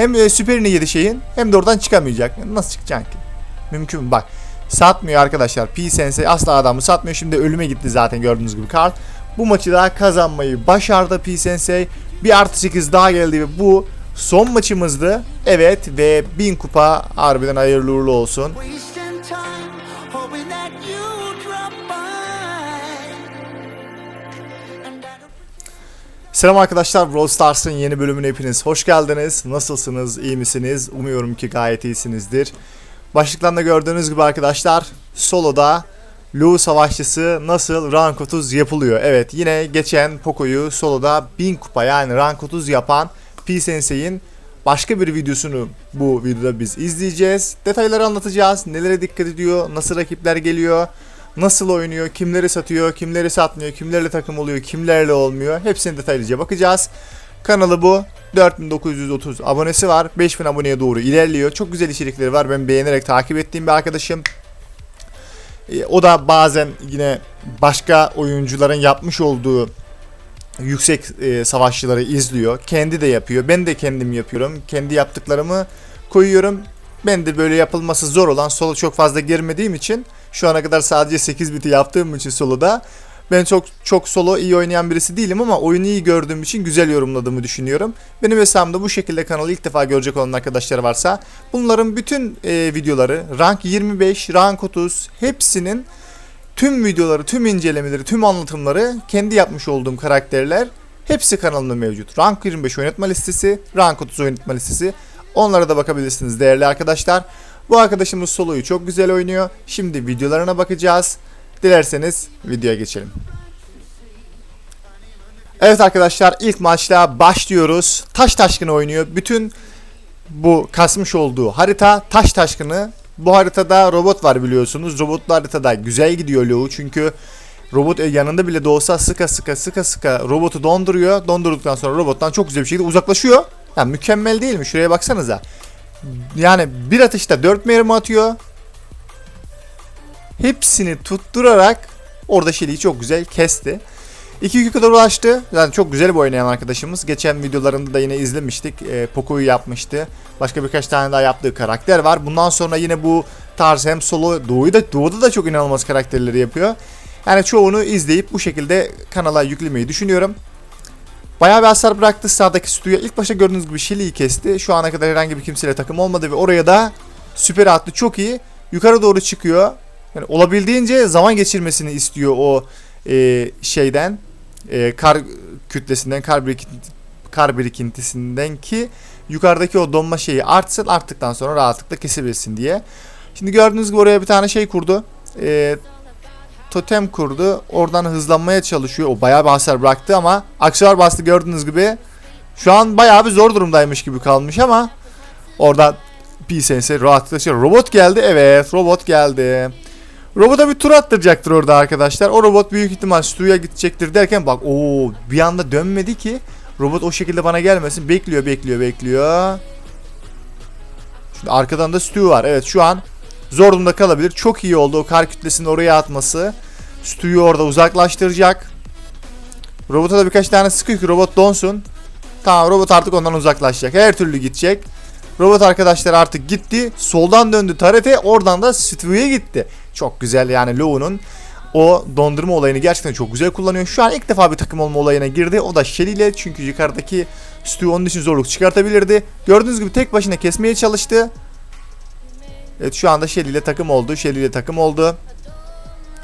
Hem e, süperini yedi şeyin hem de oradan çıkamayacak. Nasıl çıkacaksın ki? Mümkün mü? Bak satmıyor arkadaşlar. P Sensei asla adamı satmıyor. Şimdi ölüme gitti zaten gördüğünüz gibi Karl. Bu maçı daha kazanmayı başardı P Sensei. Bir artı 8 daha geldi ve bu son maçımızdı. Evet ve 1000 kupa harbiden hayırlı uğurlu olsun. Selam arkadaşlar Brawl Stars'ın yeni bölümüne hepiniz hoş geldiniz. Nasılsınız, iyi misiniz? Umuyorum ki gayet iyisinizdir. Başlıktan gördüğünüz gibi arkadaşlar soloda Lu Savaşçısı nasıl rank 30 yapılıyor? Evet yine geçen Poco'yu soloda 1000 kupa yani rank 30 yapan P Sensei'in başka bir videosunu bu videoda biz izleyeceğiz. Detayları anlatacağız. Nelere dikkat ediyor, nasıl rakipler geliyor, nasıl oynuyor, kimleri satıyor, kimleri satmıyor, kimlerle takım oluyor, kimlerle olmuyor. Hepsine detaylıca bakacağız. Kanalı bu. 4930 abonesi var. 5000 aboneye doğru ilerliyor. Çok güzel içerikleri var. Ben beğenerek takip ettiğim bir arkadaşım. E, O da bazen yine başka oyuncuların yapmış olduğu yüksek e, savaşçıları izliyor. Kendi de yapıyor. Ben de kendim yapıyorum. Kendi yaptıklarımı koyuyorum. Ben de böyle yapılması zor olan solo çok fazla girmediğim için şu ana kadar sadece 8 biti yaptığım için soloda ben çok çok solo iyi oynayan birisi değilim ama oyunu iyi gördüğüm için güzel yorumladığımı düşünüyorum. Benim hesabımda bu şekilde kanalı ilk defa görecek olan arkadaşlar varsa bunların bütün e, videoları rank 25, rank 30 hepsinin tüm videoları, tüm incelemeleri, tüm anlatımları kendi yapmış olduğum karakterler hepsi kanalımda mevcut. Rank 25 oynatma listesi, Rank 30 oynatma listesi. Onlara da bakabilirsiniz değerli arkadaşlar. Bu arkadaşımız soloyu çok güzel oynuyor. Şimdi videolarına bakacağız. Dilerseniz videoya geçelim. Evet arkadaşlar ilk maçla başlıyoruz. Taş taşkını oynuyor. Bütün bu kasmış olduğu harita taş taşkını. Bu haritada robot var biliyorsunuz. Robotlu haritada güzel gidiyor Lou çünkü robot e, yanında bile de olsa sıka sıka sıka sıka robotu donduruyor. Dondurduktan sonra robottan çok güzel bir şekilde uzaklaşıyor. Yani mükemmel değil mi? Şuraya baksanıza. Yani bir atışta 4 mermi atıyor. Hepsini tutturarak orada Shelly'i çok güzel kesti. 2-2 kadar ulaştı. Yani çok güzel bir oynayan arkadaşımız. Geçen videolarında da yine izlemiştik. E, Poco'yu yapmıştı. Başka birkaç tane daha yaptığı karakter var. Bundan sonra yine bu tarz hem solo Doğu'yu da Doğu'da da çok inanılmaz karakterleri yapıyor. Yani çoğunu izleyip bu şekilde kanala yüklemeyi düşünüyorum. Bayağı bir hasar bıraktı sağdaki stüdyoya. İlk başta gördüğünüz gibi Shelly'yi kesti. Şu ana kadar herhangi bir kimseyle takım olmadı ve oraya da süper attı. Çok iyi. Yukarı doğru çıkıyor. Yani olabildiğince zaman geçirmesini istiyor o e, şeyden. E, kar kütlesinden, kar, birikin, kar birikintisinden ki yukarıdaki o donma şeyi artsın. Arttıktan sonra rahatlıkla kesebilsin diye. Şimdi gördüğünüz gibi oraya bir tane şey kurdu. E, totem kurdu. Oradan hızlanmaya çalışıyor. O bayağı bir hasar bıraktı ama aksesuar bastı gördüğünüz gibi. Şu an bayağı bir zor durumdaymış gibi kalmış ama orada P-Sense rahatlıkla şey. Robot geldi. Evet robot geldi. Robota bir tur attıracaktır orada arkadaşlar. O robot büyük ihtimal Stu'ya gidecektir derken bak o bir anda dönmedi ki. Robot o şekilde bana gelmesin. Bekliyor bekliyor bekliyor. Şimdi arkadan da Stu var. Evet şu an zor durumda kalabilir. Çok iyi oldu o kar kütlesini oraya atması. Stu'yu orada uzaklaştıracak. Robota da birkaç tane sıkıyor ki robot donsun. Tamam robot artık ondan uzaklaşacak. Her türlü gidecek. Robot arkadaşlar artık gitti. Soldan döndü Tarete. Oradan da Stu'ya gitti. Çok güzel yani Low'un o dondurma olayını gerçekten çok güzel kullanıyor. Şu an ilk defa bir takım olma olayına girdi. O da Shelly ile çünkü yukarıdaki Stu onun için zorluk çıkartabilirdi. Gördüğünüz gibi tek başına kesmeye çalıştı. Evet şu anda Shelly ile takım oldu. Shelly ile takım oldu.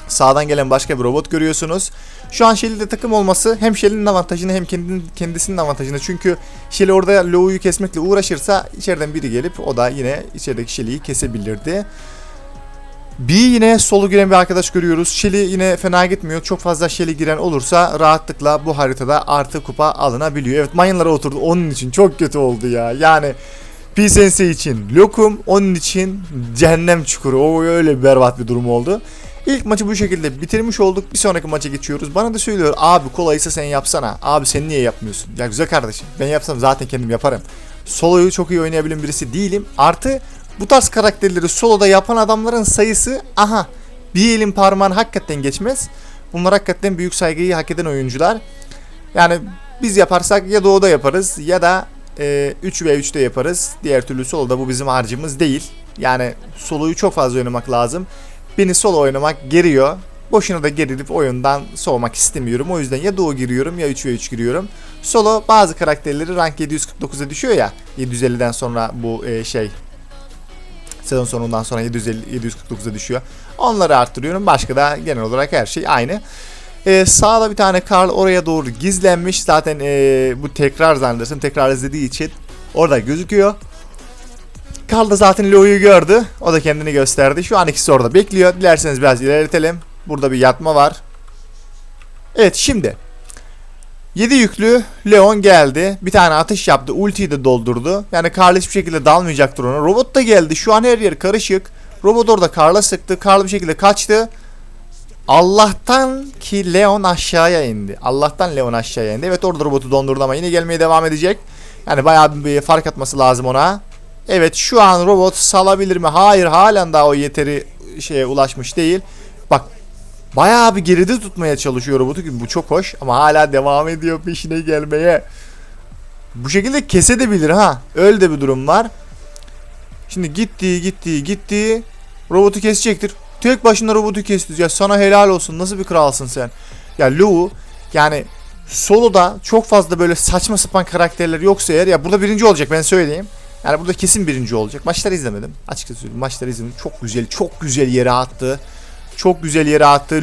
Sağdan gelen başka bir robot görüyorsunuz. Şu an Shelly ile takım olması hem Shelly'nin avantajını hem kendinin, kendisinin avantajını. Çünkü Shelly orada Low'u kesmekle uğraşırsa içeriden biri gelip o da yine içerideki Shelly'yi kesebilirdi. Bir yine solu giren bir arkadaş görüyoruz. Shelly yine fena gitmiyor. Çok fazla Shelly giren olursa rahatlıkla bu haritada artı kupa alınabiliyor. Evet mayınlara oturdu. Onun için çok kötü oldu ya. Yani P-Sensei için lokum, onun için cehennem çukuru. O öyle bir berbat bir durum oldu. İlk maçı bu şekilde bitirmiş olduk. Bir sonraki maça geçiyoruz. Bana da söylüyor abi kolaysa sen yapsana. Abi sen niye yapmıyorsun? Ya güzel kardeşim ben yapsam zaten kendim yaparım. Solo'yu çok iyi oynayabilen birisi değilim. Artı bu tarz karakterleri soloda yapan adamların sayısı aha bir elin parmağını hakikaten geçmez. Bunlar hakikaten büyük saygıyı hak eden oyuncular. Yani biz yaparsak ya doğuda yaparız ya da e, 3 ve 3'te yaparız. Diğer türlü soloda bu bizim harcımız değil. Yani soloyu çok fazla oynamak lazım. Beni solo oynamak geriyor. Boşuna da gerilip oyundan soğumak istemiyorum. O yüzden ya Doğu giriyorum ya 3 ve 3 giriyorum. Solo bazı karakterleri rank 749'a düşüyor ya. 750'den sonra bu e, şey sezon sonundan sonra 750 749'a düşüyor. Onları arttırıyorum. Başka da genel olarak her şey aynı. Ee, sağda bir tane Karl oraya doğru gizlenmiş. Zaten ee, bu tekrar zannedersem tekrar izlediği için orada gözüküyor. Karl da zaten Leo'yu gördü. O da kendini gösterdi. Şu an ikisi orada bekliyor. Dilerseniz biraz ilerletelim. Burada bir yatma var. Evet şimdi 7 yüklü Leon geldi. Bir tane atış yaptı. Ultiyi de doldurdu. Yani Karl hiçbir şekilde dalmayacaktır ona. Robot da geldi. Şu an her yer karışık. Robot orada Karl'a sıktı. Karl bir şekilde kaçtı. Allah'tan ki Leon aşağıya indi. Allah'tan Leon aşağıya indi. Evet orada robotu dondurdu ama yine gelmeye devam edecek. Yani bayağı bir fark atması lazım ona. Evet şu an robot salabilir mi? Hayır halen daha o yeteri şeye ulaşmış değil. Bak bayağı bir geride tutmaya çalışıyor robotu ki bu çok hoş ama hala devam ediyor peşine gelmeye. Bu şekilde kesebilir ha. Öyle de bir durum var. Şimdi gitti gitti gitti. Robotu kesecektir. Tek başına robotu kesti. Ya sana helal olsun. Nasıl bir kralsın sen? Ya Lou yani soloda çok fazla böyle saçma sapan karakterler yoksa eğer ya burada birinci olacak ben söyleyeyim. Yani burada kesin birinci olacak. Maçları izlemedim. Açıkçası söyleyeyim. Maçları izledim. Çok güzel, çok güzel yere attı. Çok güzel yere attı.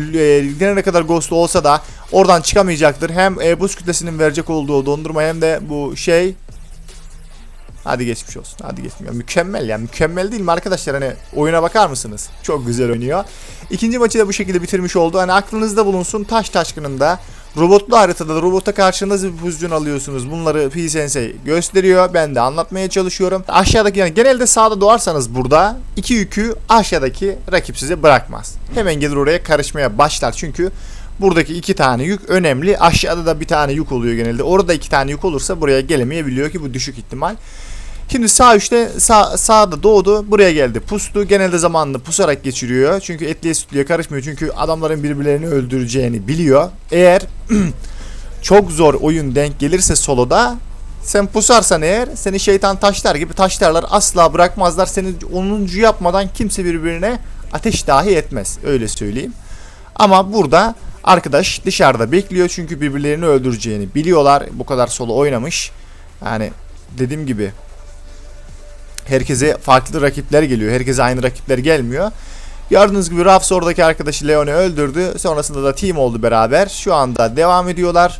E, ne kadar ghostlu olsa da oradan çıkamayacaktır. Hem e, buz kütlesinin verecek olduğu dondurma hem de bu şey Hadi geçmiş olsun. Hadi geçmiş. Mükemmel ya. Mükemmel değil mi arkadaşlar? Hani oyuna bakar mısınız? Çok güzel oynuyor. İkinci maçı da bu şekilde bitirmiş oldu. Hani aklınızda bulunsun. Taş taşkınında robotlu haritada da robota karşı nasıl bir pozisyon alıyorsunuz? Bunları P Sensei gösteriyor. Ben de anlatmaya çalışıyorum. Aşağıdaki yani genelde sağda doğarsanız burada iki yükü aşağıdaki rakip size bırakmaz. Hemen gelir oraya karışmaya başlar. Çünkü Buradaki iki tane yük önemli. Aşağıda da bir tane yük oluyor genelde. Orada iki tane yük olursa buraya gelemeyebiliyor ki bu düşük ihtimal. Şimdi sağ üçte sağ, sağda doğdu. Buraya geldi. Pustu. Genelde zamanını pusarak geçiriyor. Çünkü etliye sütlüye karışmıyor. Çünkü adamların birbirlerini öldüreceğini biliyor. Eğer çok zor oyun denk gelirse soloda sen pusarsan eğer seni şeytan taşlar gibi taşlarlar. Asla bırakmazlar. Seni 10. yapmadan kimse birbirine ateş dahi etmez. Öyle söyleyeyim. Ama burada arkadaş dışarıda bekliyor çünkü birbirlerini öldüreceğini biliyorlar. Bu kadar solo oynamış. Yani dediğim gibi herkese farklı rakipler geliyor. Herkese aynı rakipler gelmiyor. Gördüğünüz gibi Rafs oradaki arkadaşı Leon'u öldürdü. Sonrasında da team oldu beraber. Şu anda devam ediyorlar.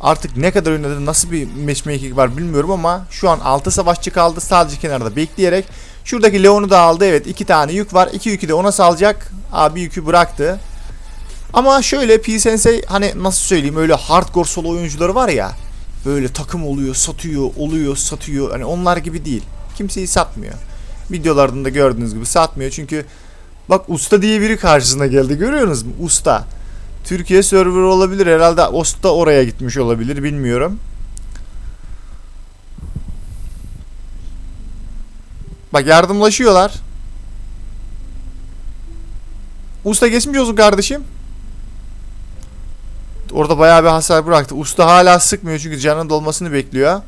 Artık ne kadar oynadı, nasıl bir matchmaking var bilmiyorum ama şu an 6 savaşçı kaldı. Sadece kenarda bekleyerek. Şuradaki Leon'u da aldı. Evet 2 tane yük var. 2 yükü de ona salacak. Abi yükü bıraktı. Ama şöyle P Sensei hani nasıl söyleyeyim öyle hardcore solo oyuncuları var ya. Böyle takım oluyor, satıyor, oluyor, satıyor. Hani onlar gibi değil. Kimseyi satmıyor. Videolarında gördüğünüz gibi satmıyor çünkü bak usta diye biri karşısına geldi görüyorsunuz mu? Usta. Türkiye server olabilir herhalde usta oraya gitmiş olabilir bilmiyorum. Bak yardımlaşıyorlar. Usta geçmiş olsun kardeşim. Orada bayağı bir hasar bıraktı. Usta hala sıkmıyor çünkü canın dolmasını bekliyor.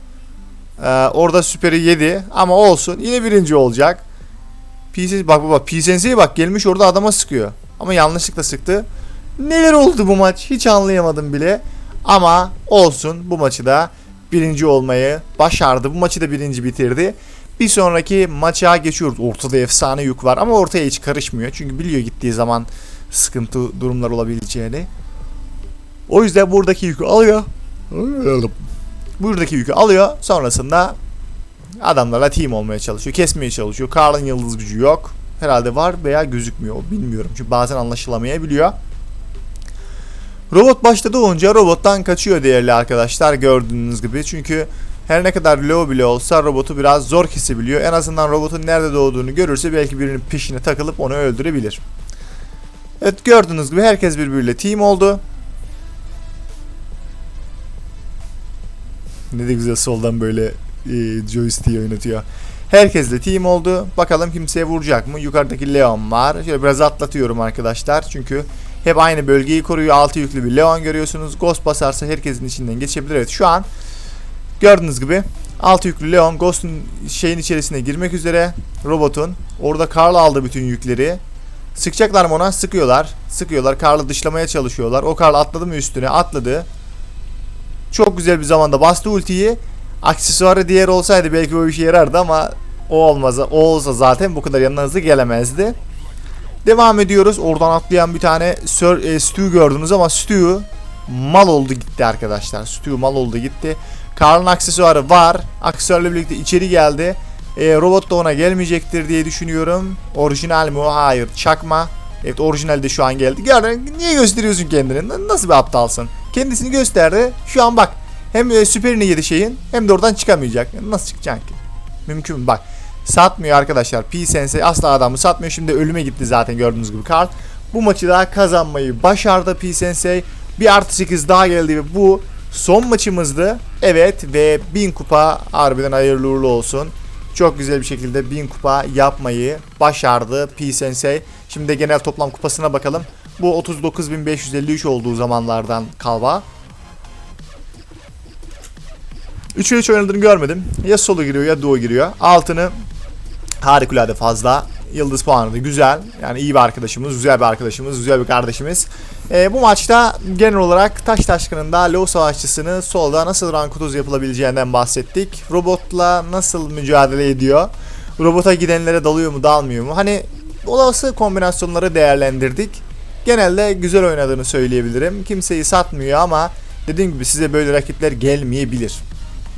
Ee, orada süperi yedi ama olsun. Yine birinci olacak. PC bak baba PSNC'ye bak gelmiş orada adama sıkıyor. Ama yanlışlıkla sıktı. Neler oldu bu maç hiç anlayamadım bile. Ama olsun bu maçı da birinci olmayı başardı. Bu maçı da birinci bitirdi. Bir sonraki maça geçiyoruz. Ortada efsane yük var ama ortaya hiç karışmıyor. Çünkü biliyor gittiği zaman sıkıntı durumlar olabileceğini. O yüzden buradaki yükü alıyor. Buradaki yükü alıyor. Sonrasında adamlarla team olmaya çalışıyor. Kesmeye çalışıyor. Karl'ın yıldız gücü yok. Herhalde var veya gözükmüyor. Bilmiyorum. Çünkü bazen anlaşılamayabiliyor. Robot başta doğunca robottan kaçıyor değerli arkadaşlar gördüğünüz gibi. Çünkü her ne kadar low bile olsa robotu biraz zor kesebiliyor. En azından robotun nerede doğduğunu görürse belki birinin peşine takılıp onu öldürebilir. Evet gördüğünüz gibi herkes birbiriyle team oldu. Ne de güzel soldan böyle e, joystick'i oynatıyor. Herkesle team oldu. Bakalım kimseye vuracak mı? Yukarıdaki Leon var. Şöyle biraz atlatıyorum arkadaşlar. Çünkü hep aynı bölgeyi koruyor. Altı yüklü bir Leon görüyorsunuz. Ghost basarsa herkesin içinden geçebilir. Evet şu an gördüğünüz gibi Altı yüklü Leon Ghost'un şeyin içerisine girmek üzere. Robotun. Orada Carl aldı bütün yükleri. Sıkacaklar mı ona? Sıkıyorlar. Sıkıyorlar. Carl'ı dışlamaya çalışıyorlar. O Carl atladı mı üstüne? Atladı. Çok güzel bir zamanda bastı ultiyi. Aksesuarı diğer olsaydı belki o işe yarardı ama o olmaz. O olsa zaten bu kadar yanına hızlı gelemezdi. Devam ediyoruz. Oradan atlayan bir tane Sir e, Stu gördünüz ama Stu mal oldu gitti arkadaşlar. Stu mal oldu gitti. Karl'ın aksesuarı var. Aksesuarla birlikte içeri geldi. E, robot da ona gelmeyecektir diye düşünüyorum. Orijinal mi o? Hayır. Çakma. Evet orijinal de şu an geldi. Gördün niye gösteriyorsun kendini? Nasıl bir aptalsın? Kendisini gösterdi. Şu an bak. Hem e, süperini yedi şeyin hem de oradan çıkamayacak. Nasıl çıkacaksın ki? Mümkün mü? Bak. Satmıyor arkadaşlar. P Sensei asla adamı satmıyor. Şimdi ölüme gitti zaten gördüğünüz gibi Karl. Bu maçı daha kazanmayı başardı P Sensei. Bir artı 8 daha geldi ve bu son maçımızdı. Evet ve 1000 kupa harbiden hayırlı uğurlu olsun. Çok güzel bir şekilde 1000 kupa yapmayı başardı P Sensei. Şimdi genel toplam kupasına bakalım. Bu 39.553 olduğu zamanlardan kalma. 3'e 3 oynadığını görmedim. Ya solo giriyor ya duo giriyor. Altını harikulade fazla. Yıldız puanı da güzel. Yani iyi bir arkadaşımız, güzel bir arkadaşımız, güzel bir kardeşimiz. Ee, bu maçta genel olarak Taş Taşkın'ın da Lo Savaşçısını solda nasıl rank 30 yapılabileceğinden bahsettik. Robotla nasıl mücadele ediyor? Robota gidenlere dalıyor mu, dalmıyor mu? Hani olası kombinasyonları değerlendirdik. Genelde güzel oynadığını söyleyebilirim. Kimseyi satmıyor ama dediğim gibi size böyle rakipler gelmeyebilir.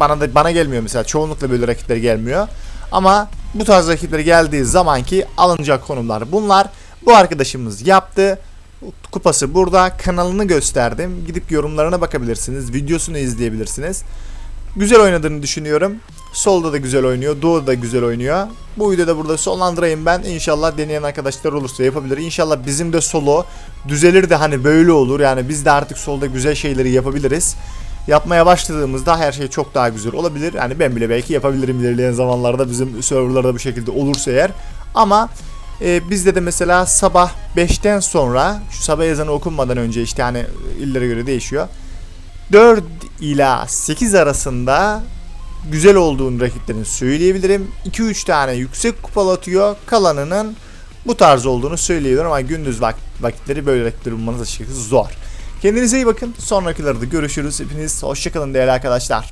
Bana da bana gelmiyor mesela. Çoğunlukla böyle rakipler gelmiyor. Ama bu tarz rakipler geldiği zamanki alınacak konumlar bunlar. Bu arkadaşımız yaptı. Kupası burada. Kanalını gösterdim. Gidip yorumlarına bakabilirsiniz. Videosunu izleyebilirsiniz. Güzel oynadığını düşünüyorum. Solda da güzel oynuyor. Doğu'da da güzel oynuyor. Bu videoda burada sonlandırayım ben. İnşallah deneyen arkadaşlar olursa yapabilir. İnşallah bizim de solo düzelir de hani böyle olur. Yani biz de artık solda güzel şeyleri yapabiliriz. Yapmaya başladığımızda her şey çok daha güzel olabilir. Yani ben bile belki yapabilirim ilerleyen zamanlarda bizim serverlarda bu şekilde olursa eğer. Ama e, bizde de mesela sabah 5'ten sonra şu sabah ezanı okunmadan önce işte hani illere göre değişiyor. 4 ila 8 arasında güzel olduğunu rakiplerin söyleyebilirim. 2-3 tane yüksek kupalı atıyor. Kalanının bu tarz olduğunu söyleyebilirim ama gündüz vak- vakitleri böyle rakipleri bulmanız açıkçası zor. Kendinize iyi bakın. Sonrakilerde görüşürüz. Hepiniz hoşçakalın değerli arkadaşlar.